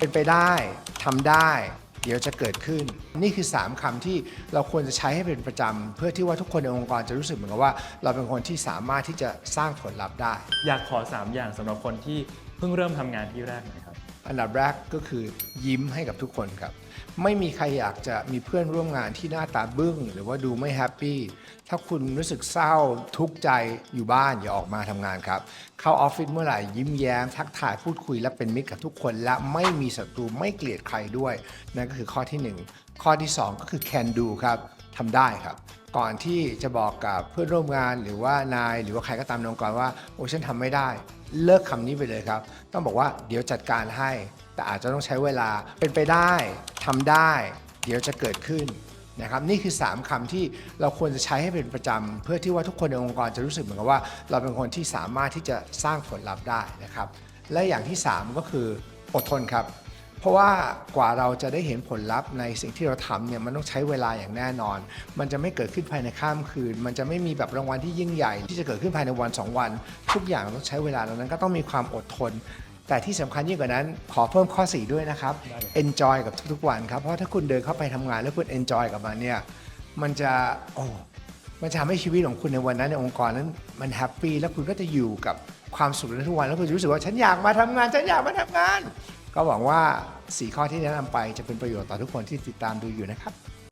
เป็นไปได้ทำได้ เดี๋ยวจะเกิดขึ้น นี่คือ 3คำที่เราควรจะใช้ให้เป็นประจำเพื่อที่ว่าทุกคนในองค์กรจะรู้สึกเหมือนกับว่า เราเป็นคนที่สามารถที่จะสร้างผลลัพธ์ได้ อยากขอ 3 อย่างสำหรับคนที่เพิ่งเริ่มทำงานที่แรก อันดับแรกก็คือยิ้มให้กับทุกคนครับ ไม่มีใครอยากจะมีเพื่อนร่วมงานที่หน้าตาบึ้ง หรือว่าดูไม่แฮปปี้ถ้าคุณรู้สึกเศร้าทุกข์ใจอยู่บ้านอย่าออกมาทำงานครับ เข้าออฟฟิศเมื่อไหร่ยิ้มแย้ม ทักทายพูดคุยและเป็นมิตรกับทุกคน และไม่มีศัตรูไม่เกลียดใครด้วยนั่นก็คือข้อที่หนึ่งข้อที่สองก็คือ can do ครับทำได้ครับ ก่อนที่จะบอกกับเพื่อนร่วมงานหรือว่านาย หรือว่าใครก็ตามในองค์กรว่าโอ้ฉันทำไม่ได้ เลิกคำนี้ไปเลยครับ ต้องบอกว่าเดี๋ยวจัดการให้ แต่อาจจะต้องใช้เวลาเป็นไปได้ทำได้ เดี๋ยวจะเกิดขึ้นนะครับนี่คือ 3คำที่เราควรจะใช้ให้เป็นประจำเพื่อที่ว่าทุกคนในองค์กรจะรู้สึกเหมือนกับว่า เราเป็นคนที่สามารถที่จะสร้างผลลัพธ์ได้นะครับ และอย่างที่ 3 ก็คืออดทนครับ ราะว่ากว่าเราจะได้เห็นผลลัพธ์ในสิ่งที่เราทำเนี่ยมันต้องใช้เวลาอย่างแน่นอน มันจะไม่เกิดขึ้นภายในข้ามคืน มันจะไม่มีแบบรางวัลที่ยิ่งใหญ่ ที่จะเกิดขึ้นภายในวัน 2 วัน ทุกอย่างต้องใช้เวลาดังนั้นก็ต้องมีความอดทน แต่ที่สำคัญยิ่งกว่านั้นขอเพิ่มข้อ 4 ด้วยนะครับ enjoy กับทุกๆวันครับเพราะถ้าคุณเดินเข้าไปทำงานแล้วคุณ enjoy กับมันเนี่ยมันจะโอ้มันจะทำให้ชีวิตของคุณในวันนั้นในองค์กรนั้นมันแฮปปี้แล้วคุณก็จะอยู่กับความสุขในทุกวันแล้วคุณจะรู้สึกว่าฉันอยากมาทำงานฉันอยากมาทำงาน ก็หวังว่า 4 ข้อที่แนะนำไปจะเป็นประโยชน์ต่อทุกคนที่ติดตามดูอยู่นะครับ